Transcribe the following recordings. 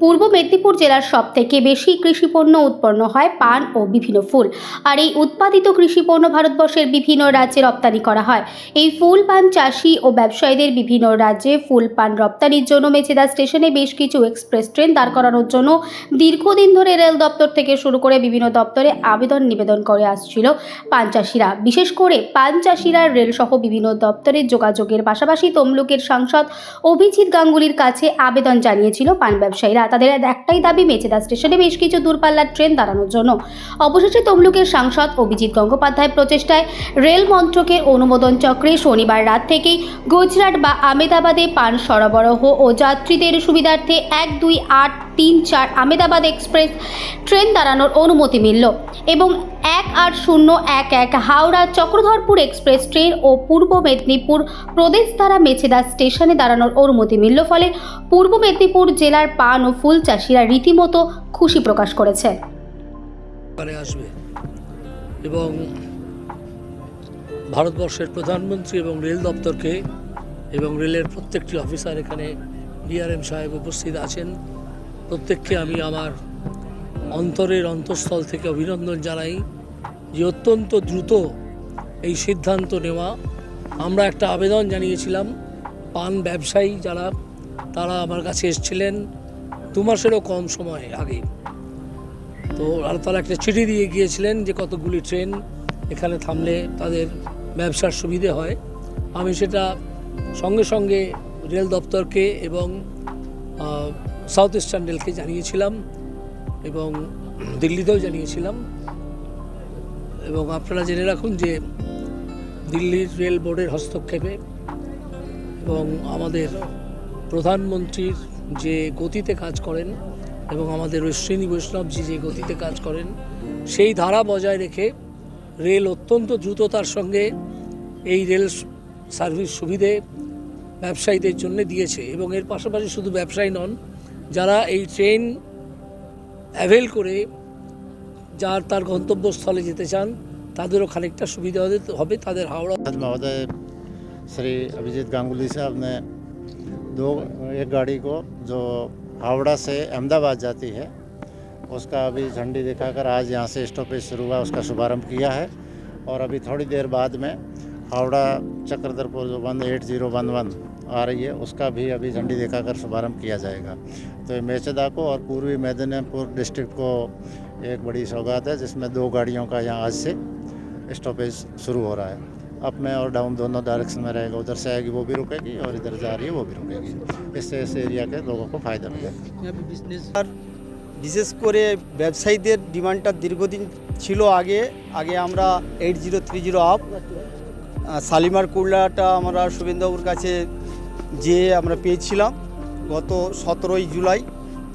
পূর্ব মেদিনীপুর জেলার সব থেকে বেশি কৃষিপণ্য উৎপন্ন হয় পান ও বিভিন্ন ফুল। আর এই উৎপাদিত কৃষিপণ্য ভারতবর্ষের বিভিন্ন রাজ্যে রপ্তানি করা হয়। এই ফুল পান চাষি ও ব্যবসায়ীদের বিভিন্ন রাজ্যে ফুল পান রপ্তানির জন্য মেচেদা স্টেশনে বেশ কিছু এক্সপ্রেস ট্রেন দাঁড় করানোর জন্য দীর্ঘদিন ধরে রেল দপ্তর থেকে শুরু করে বিভিন্ন দপ্তরে আবেদন নিবেদন করে আসছিল পান চাষিরা। বিশেষ করে পান চাষিরা রেলসহ বিভিন্ন দপ্তরের যোগাযোগের পাশাপাশি তমলুকের সাংসদ অভিজিৎ গাঙ্গুলির কাছে আবেদন জানিয়েছিল পান ব্যবসায়ীরা তাদের একটাই দাবি, মেচেদা স্টেশনে বেশ কিছু দূরপাল্লার ট্রেন দাঁড়ানোর জন্য। অবশেষে তমলুকের সাংসদ অভিজিৎ গঙ্গোপাধ্যায় প্রচেষ্টায় রেল মন্ত্রকের অনুমোদন চক্রে শনিবার রাত থেকেই গুজরাট বা আমেদাবাদে পান সরবরাহ ও যাত্রীদের সুবিধার্থে এক দুই আট তিন চার আমেদাবাদ এক্সপ্রেস ট্রেন দাঁড়ানোর অনুমতি মিলল এবং এক আট শূন্য এক এক হাওড়া চক্রধরপুর এক্সপ্রেস ট্রেন ও পূর্ব মেদিনীপুর প্রদেশ দ্বারা মেছেদা স্টেশনে দাঁড়ানোর অনুমতি মিলল ফলে পূর্ব মেদিনীপুর জেলার পান ও ফুল চাষিরা রীতিমতো খুশি প্রকাশ করেছে। এবং ভারতবর্ষের প্রধানমন্ত্রী এবং রেল দপ্তরকে এবং রেলের প্রত্যেকটি অফিসার এখানে ডিআরএম সাহেব উপস্থিত আছেন। প্রত্যেককে আমি আমার অন্তরের অন্তঃস্থল থেকে অভিনন্দন জানাই যে অত্যন্ত দ্রুত এই সিদ্ধান্ত নেওয়া। আমরা একটা আবেদন জানিয়েছিলাম, পান ব্যবসায়ী যারা, তারা আমার কাছে এসেছিলেন দু মাসেরও কম সময় আগে। তো আর তারা একটা চিঠি দিয়ে গিয়েছিলেন যে কতগুলি ট্রেন এখানে থামলে তাদের ব্যবসার সুবিধে হয়। আমি সেটা সঙ্গে সঙ্গে রেল দপ্তরকে এবং সাউথ ইস্টার্ন রেলকে জানিয়েছিলাম এবং দিল্লিতেও জানিয়েছিলাম। এবং আপনারা জেনে রাখুন যে দিল্লির রেল বোর্ডের হস্তক্ষেপে এবং আমাদের প্রধানমন্ত্রীর যে গতিতে কাজ করেন এবং আমাদের অশ্বিনী বৈষ্ণবজি যে গতিতে কাজ করেন, সেই ধারা বজায় রেখে রেল অত্যন্ত দ্রুততার সঙ্গে এই রেল সার্ভিস সুবিধে ব্যবসায়ীদের জন্য দিয়েছে এবং এর পাশাপাশি শুধু ব্যবসায়ী নন যারা এই ট্রেন অ্যাভেল করে যার তার গন্তব্যস্থলে যেতে চান তাদেরও খানিকটা সুবিধা হতে- হবে তাদের হাওড়া आज महोदय श्री अभिजीत गांगुली साहब ने दो एक गाड़ी को जो हावड़ा से अहमदाबाद जाती है उसका अभी झंडी दिखाकर आज यहाँ से स्टॉपेज शुरू हुआ उसका शुभारंभ किया है और अभी थोड़ी देर बाद में हावड़ा चक्रधरपुर जो one eight zero one one आ रही है उसका भी अभी झंडी दिखाकर शुभारंभ किया जाएगा तो ये मेचेदा को और पूर्वी मेदिनीपुर डिस्ट्रिक्ट को एक बड़ी सौगात है जिसमें दो गाड़ियों का यहाँ आज से स्टॉपेज शुरू हो रहा है अप में और डाउन दोनों डायरेक्शन में रहेगा उधर से आएगी वो भी रुकेगी और इधर जा रही है वो भी रुकेगी इससे इस एरिया के लोगों को फ़ायदा मिलेगा আর বিশেষ করে ব্যবসায়ীদের ডিমান্ডটা দীর্ঘদিন ছিল আগে আগে আমরা eight zero three zero up Shalimar কুল্লাটা আমরা শুভেন্দুবাবুর কাছে যে আমরা পেয়েছিলাম গত সতেরোই জুলাই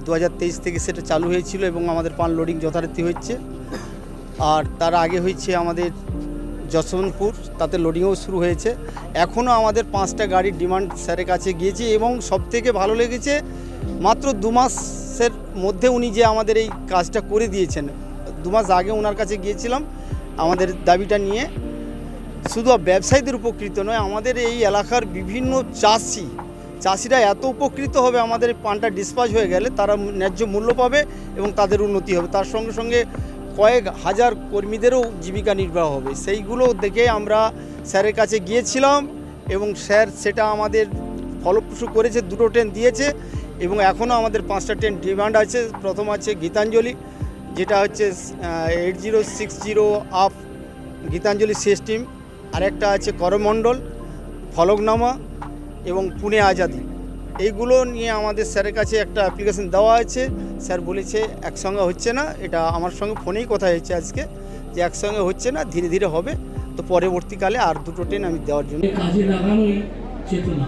দু হাজার তেইশ থেকে সেটা চালু হয়েছিল এবং আমাদের পান লোডিং যথারীতি হচ্ছে আর তার আগে হয়েছে আমাদের যশবন্তপুর, তাতে লোডিংও শুরু হয়েছে। এখনও আমাদের পাঁচটা গাড়ির ডিমান্ড স্যারের কাছে গিয়েছে এবং সবথেকে ভালো লেগেছে মাত্র দু মাসের মধ্যে উনি যে আমাদের এই কাজটা করে দিয়েছেন। দু মাস আগে ওনার কাছে গিয়েছিলাম আমাদের দাবিটা নিয়ে। শুধু ব্যবসায়ীদের উপকৃত নয়, আমাদের এই এলাকার বিভিন্ন চাষি, চাষিরা এত উপকৃত হবে আমাদের পানটা ডিসপাচ হয়ে গেলে তারা ন্যায্য মূল্য পাবে এবং তাদের উন্নতি হবে। তার সঙ্গে সঙ্গে কয়েক হাজার কর্মীদেরও জীবিকা নির্বাহ হবে। সেইগুলো দেখে আমরা স্যারের কাছে গিয়েছিলাম এবং স্যার সেটা আমাদের ফলপ্রসূ করেছে, দুটো ট্রেন দিয়েছে এবং এখনও আমাদের পাঁচটা ট্রেন ডিমান্ড আছে। প্রথম আছে গীতাঞ্জলি, যেটা হচ্ছে eight zero six zero up Gitanjali শেষ টিম আরেকটা আছে করমণ্ডল, ফলকনামা এবং পুনে আজাদি। এইগুলো নিয়ে আমাদের স্যারের কাছে একটা অ্যাপ্লিকেশন দেওয়া আছে। স্যার বলেছে একসঙ্গে হচ্ছে না, এটা আমার সঙ্গে ফোনেই কথা হয়েছে আজকে, যে একসঙ্গে হচ্ছে না, ধীরে ধীরে হবে। তো পরবর্তীকালে আর দুটো ট্রেন আমি দেওয়ার জন্য চেতনা।